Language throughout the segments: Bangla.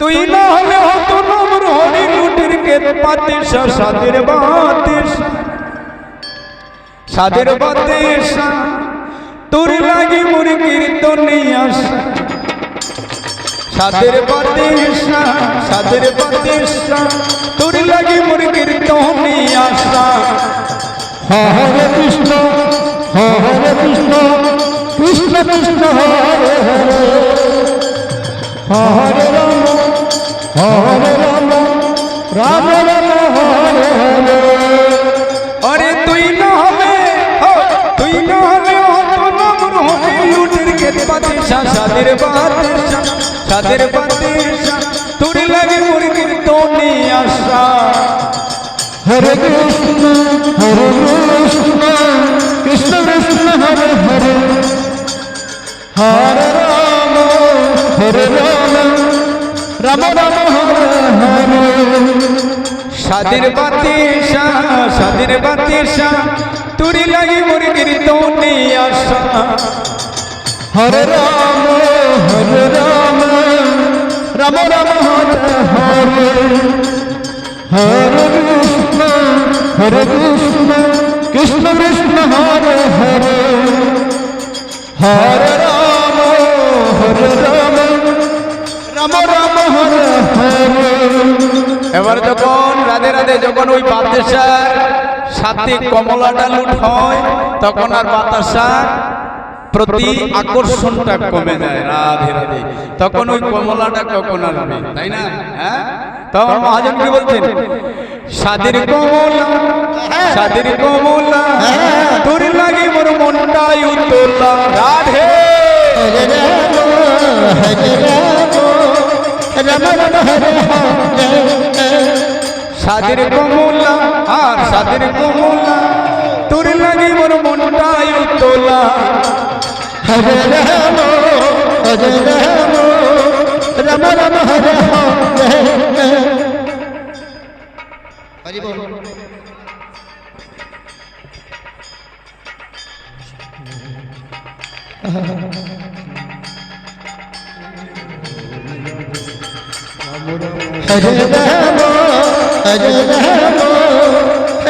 তুই না হলে হতো নমর হরি লুটির কে পাতিস সাদের বাতিস। সাদের বাতিস তোর লাগি মোর কীর্তনিয়াস সাদের বাতিস সাদের বাতিস তোর লাগি মোর কীর্তনিয়াস হরে কৃষ্ণ। হরে কৃষ্ণ। কৃষ্ণ কৃষ্ণ হরে হরে। হরে হরে সাদের বাতিস সাদের বাতিস তোর লাগি মোর কীর্তনিয়াস হরে কৃষ্ণ হরে কৃষ্ণ কৃষ্ণ কৃষ্ণ হরে হরে। হরে রাম হরে রাম রাম রাম হরে হরে। সাদের বাতিসা সাদের বাতিসা তুরি লাগি মোর কীর্তনে আশা হরে রাম হরে রাম রাম রাম, হরে হরে। হরে কৃষ্ণ হরে কৃষ্ণ কৃষ্ণ কৃষ্ণ, হরে হরে। হরে রাম হরে রাম রাম রাম, হরে হরে। এবার যখন রাধে রাধে, যখন ওই বাতাসার সাথে কমলাটা লুট হয়, তখন আর বাতাসার প্রতি আকর্ষণটা কমে যায় রাধে রাধে। তখন ওই কমলাটা কখন আসবে তাই না? হ্যাঁ? তখন মহাজন কি বলছেন? সাদের কমলা সাদের কমলা তোর লাগে মোর মনটাই উত্তোলা রাধে। সাদের কমলা আর সাদের কমলা তোর লাগে মোর মনটাই উত্তোলা হরে রাম হরে রাম রাম রাম হরে হরে হরি বল হরে রাম হরে রাম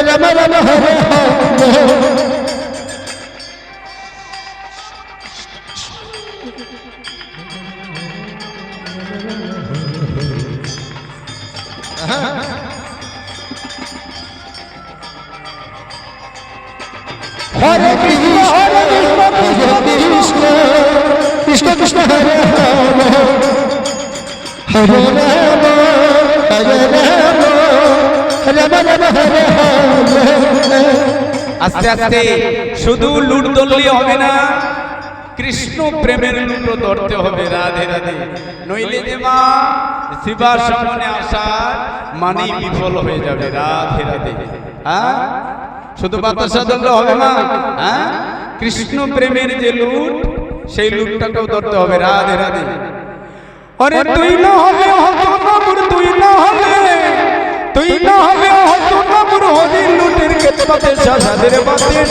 রাম রাম হরে হরে কৃষ্ণ হরে কৃষ্ণ কৃষ্ণ কৃষ্ণ কৃষ্ণ হরে হরে হরে রাম হরে রাম রাম রাম, হরে হরে আস্তে আস্তে, শুধু লুট ধরলে হবে না। কৃষ্ণ প্রেমের লুটো ধরতে হবে, রাধে রাধে। নইলে যে মা শিবার সামনে আসার মানে বিফল হয়ে যাবে, রাধে রাধে। হ্যাঁ? শুধু বাতাসা ধরলে হবে মা হ্যাঁ? কৃষ্ণ প্রেমের যে লুট, সেই লুটটাকেও ধরতে হবে, রাধে রাধে। অরে তুই না হবে হতো নবুর তুই না হবে তুই না হবে হতো নবুর হরি লুটের কেতে পাতে সাদের পাতে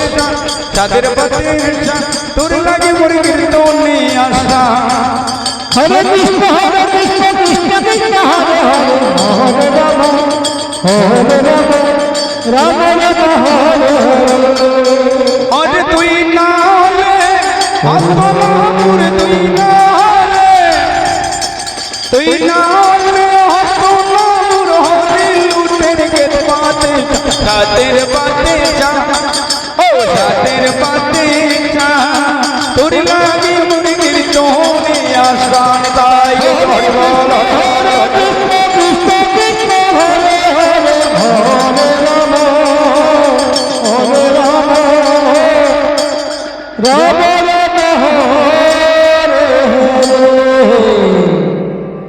সাদের পাতে তোর লাগে মোর কীর্তনে আশা হরে কৃষ্ণ হরে কৃষ্ণ কৃষ্ণ কৃষ্ণ হরে হরে হরে রাম হরে রাম রাম রাম হরে আরে তুই না হলে হতো নবুর তুই না হলে তুই না হলে হতো নবুর হরি লুটের কেতে পাতে সাদের পাতে